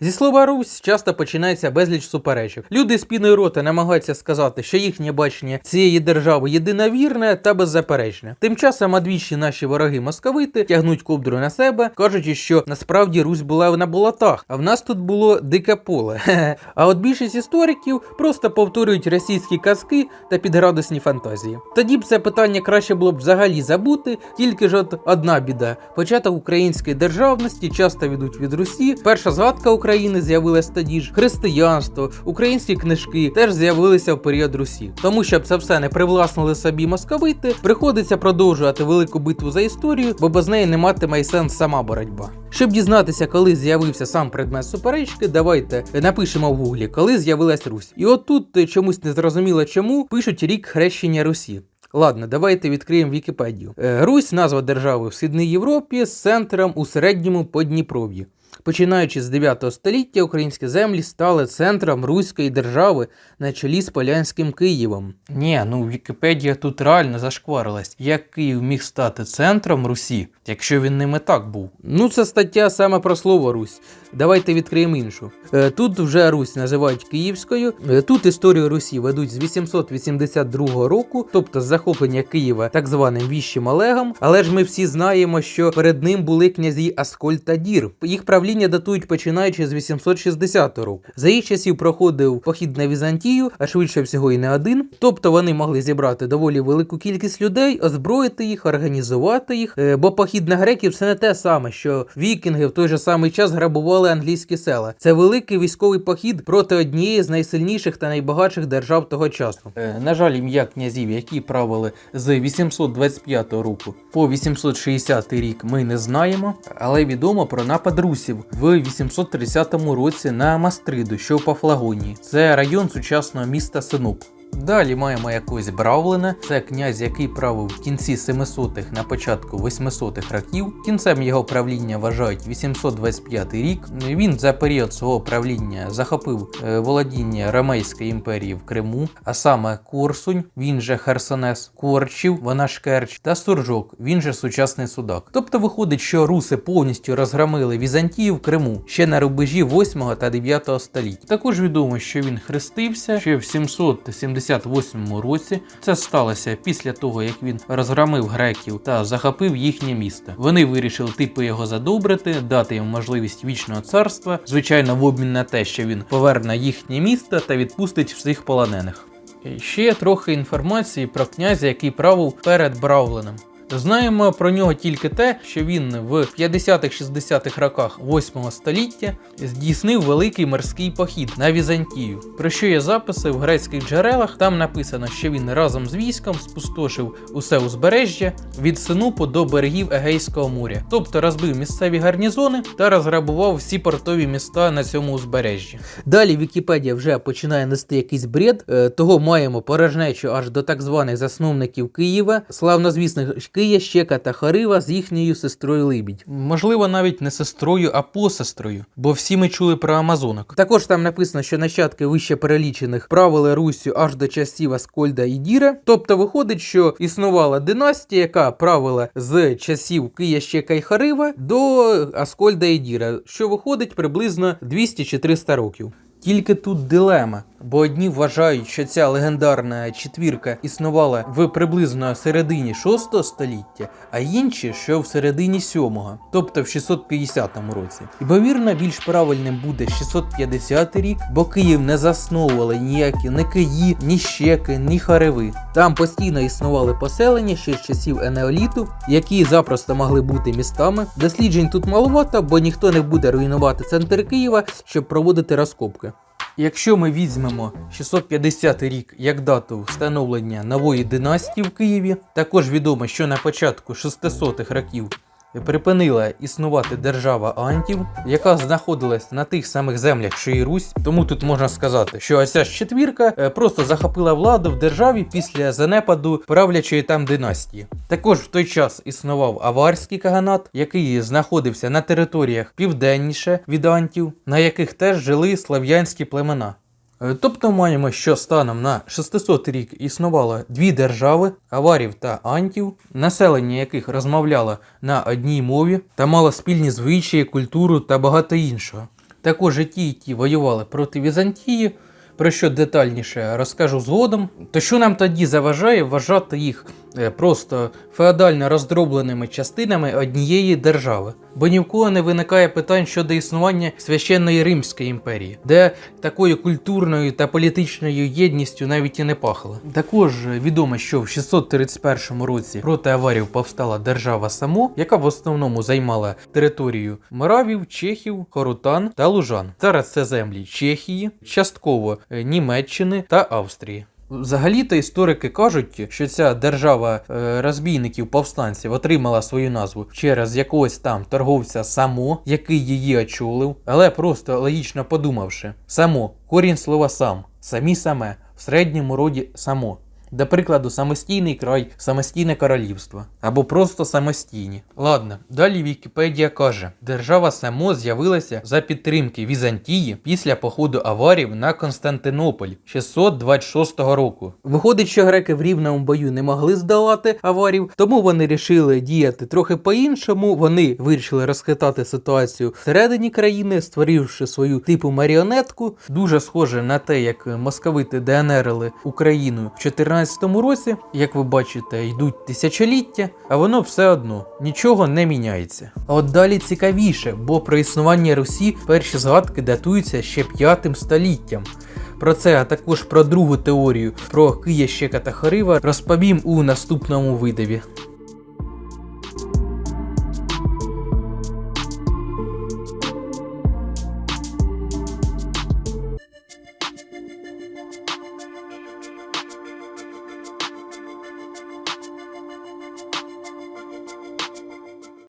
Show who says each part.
Speaker 1: Зі слова Русь часто починається безліч суперечок. Люди з піною рота намагаються сказати, що їхнє бачення цієї держави єдиновірне та беззаперечне. Тим часом одвічі наші вороги московити тягнуть ковдру на себе, кажучи, що насправді Русь була на болотах, а в нас тут було дике поле. А от більшість істориків просто повторюють російські казки та підградусні фантазії. Тоді б це питання краще було б взагалі забути, тільки ж от одна біда: початок української державності часто ведуть від Русі. Перша згадка України з'явилась тоді ж. Християнство, українські книжки теж з'явилися в період Русі. Тому щоб це все не привласнили собі московити, приходиться продовжувати велику битву за історію, бо без неї не матиме й сенс сама боротьба. Щоб дізнатися, коли з'явився сам предмет суперечки, давайте напишемо в гуглі, коли з'явилась Русь. І от тут е, чомусь не зрозуміло чому пишуть рік хрещення Русі. Ладно, давайте відкриємо Вікіпедію. Е, Русь назва держави в Східній Європі з центром у середньому Подніпров'ї. Починаючи з 9 століття, українські землі стали центром Руської держави на чолі з Полянським Києвом. Ні, ну Вікіпедія тут реально зашкварилась. Як Київ міг стати центром Русі, якщо він ним і так був? Ну, це стаття саме про слово Русь. Давайте відкриємо іншу. Е, Тут вже Русь називають Київською. Е, Тут історію Русі ведуть з 882 року, тобто з захоплення Києва так званим віщим Олегом. Але ж ми всі знаємо, що перед ним були князі Аскольд та Дір. Їх правління датують починаючи з 860 року. За їх часів проходив похід на Візантію, а швидше всього і не один. Тобто вони могли зібрати доволі велику кількість людей, озброїти їх, організувати їх. Е, Бо похід на греків це не те саме, що вікінги в той же самий час грабували англійські села. Це великий військовий похід проти однієї з найсильніших та найбагатших держав того часу. Е, на жаль, ім'я князів, які правили з 825 року по 860 рік, ми не знаємо, але відомо про напад русів в 830 році на Мастриду, що у Пафлагонії. Це район сучасного міста Синуп. Далі маємо якогось Бравлена. Це князь, який правив в кінці 700-х на початку 800-х років. Кінцем його правління вважають 825 рік. Він за період свого правління захопив е, володіння Ромейської імперії в Криму, а саме Корсунь, він же Херсонес, Корчів, вона ж Керч та Суржок, він же сучасний Судак. Тобто виходить, що руси повністю розгромили Візантію в Криму ще на рубежі 8 та 9 століття. Також відомо, що він хрестився ще в 778 році. Це сталося після того, як він розгромив греків та захопив їхнє місто. Вони вирішили типу його задобрити, дати йому можливість вічного царства, звичайно, в обмін на те, що він поверне їхнє місто та відпустить всіх полонених. Ще трохи інформації про князя, який правив перед Бравленом. Знаємо про нього тільки те, що він в 50-60-х роках 8 століття здійснив великий морський похід на Візантію. Про що є записи в грецьких джерелах. Там написано, що він разом з військом спустошив усе узбережжя від Синупу до берегів Егейського моря, тобто розбив місцеві гарнізони та розграбував всі портові міста на цьому узбережжі. Далі Вікіпедія вже починає нести якийсь бред, е, того маємо порожнечу аж до так званих засновників Києва, славнозвісних Кия, Щека та Харива з їхньою сестрою Либідь. Можливо, навіть не сестрою, а посестрою, бо всі ми чули про Амазонок. Також там написано, що нащадки вище перелічених правили Руссю аж до часів Аскольда і Діра. Тобто виходить, що існувала династія, яка правила з часів Кия, Щека і Харива до Аскольда і Діра, що виходить приблизно 200 чи 300 років. Тільки тут дилема, бо одні вважають, що ця легендарна четвірка існувала в приблизно середині 6 століття, а інші, що в середині 7-го, тобто в 650 році. Ймовірно, більш правильним буде 650 рік, бо Київ не засновували ніякі ні Киї, ні Щеки, ні Хареви. Там постійно існували поселення ще з часів енеоліту, які запросто могли бути містами. Досліджень тут маловато, бо ніхто не буде руйнувати центр Києва, щоб проводити розкопки. Якщо ми візьмемо 650 рік як дату встановлення нової династії в Києві, також відомо, що на початку 600-х років припинила існувати держава Антів, яка знаходилась на тих самих землях, що і Русь. Тому тут можна сказати, що ця ж четвірка е, просто захопила владу в державі після занепаду правлячої там династії. Також в той час існував аварський каганат, який знаходився на територіях південніше від Антів, на яких теж жили слав'янські племена. Е, Тобто маємо, що станом на 600 рік існувало дві держави аварів та антів, населення яких розмовляло на одній мові та мало спільні звичаї, культуру та багато іншого. Також і ті, і ті воювали проти Візантії, про що детальніше розкажу згодом. То що нам тоді заважає вважати їх е, просто феодально роздробленими частинами однієї держави? Бо ні в кого не виникає питань щодо існування священної Римської імперії, де такою культурною та політичною єдністю навіть і не пахло. Також відомо, що в 631 році проти аварів повстала держава Само, яка в основному займала територію Моравів, Чехів, Хорутан та Лужан. Зараз це землі Чехії, частково е, Німеччини та Австрії. Взагалі-то історики кажуть, що ця держава е, розбійників повстанців отримала свою назву через якогось там торговця само, який її очолив, але просто логічно подумавши, само корінь слова сам, самі саме в середньому роді само. До прикладу, самостійний край, самостійне королівство або просто самостійні. Ладно, далі Вікіпедія каже: держава само з'явилася за підтримки Візантії після походу аварів на Константинополь 626 року. Виходить, що греки в рівному бою не могли здолати аварів, тому вони рішили діяти трохи по-іншому. Вони вирішили розхитати ситуацію всередині країни, створивши свою типу маріонетку, дуже схоже на те, як московити ДНРили Україну в 14 році. Як ви бачите, йдуть тисячоліття, а воно все одно нічого не міняється. А от далі цікавіше, бо про існування Русі перші згадки датуються ще 5 століттям. Про це, а також про другу теорію про Кия Щека та розповім у наступному видові.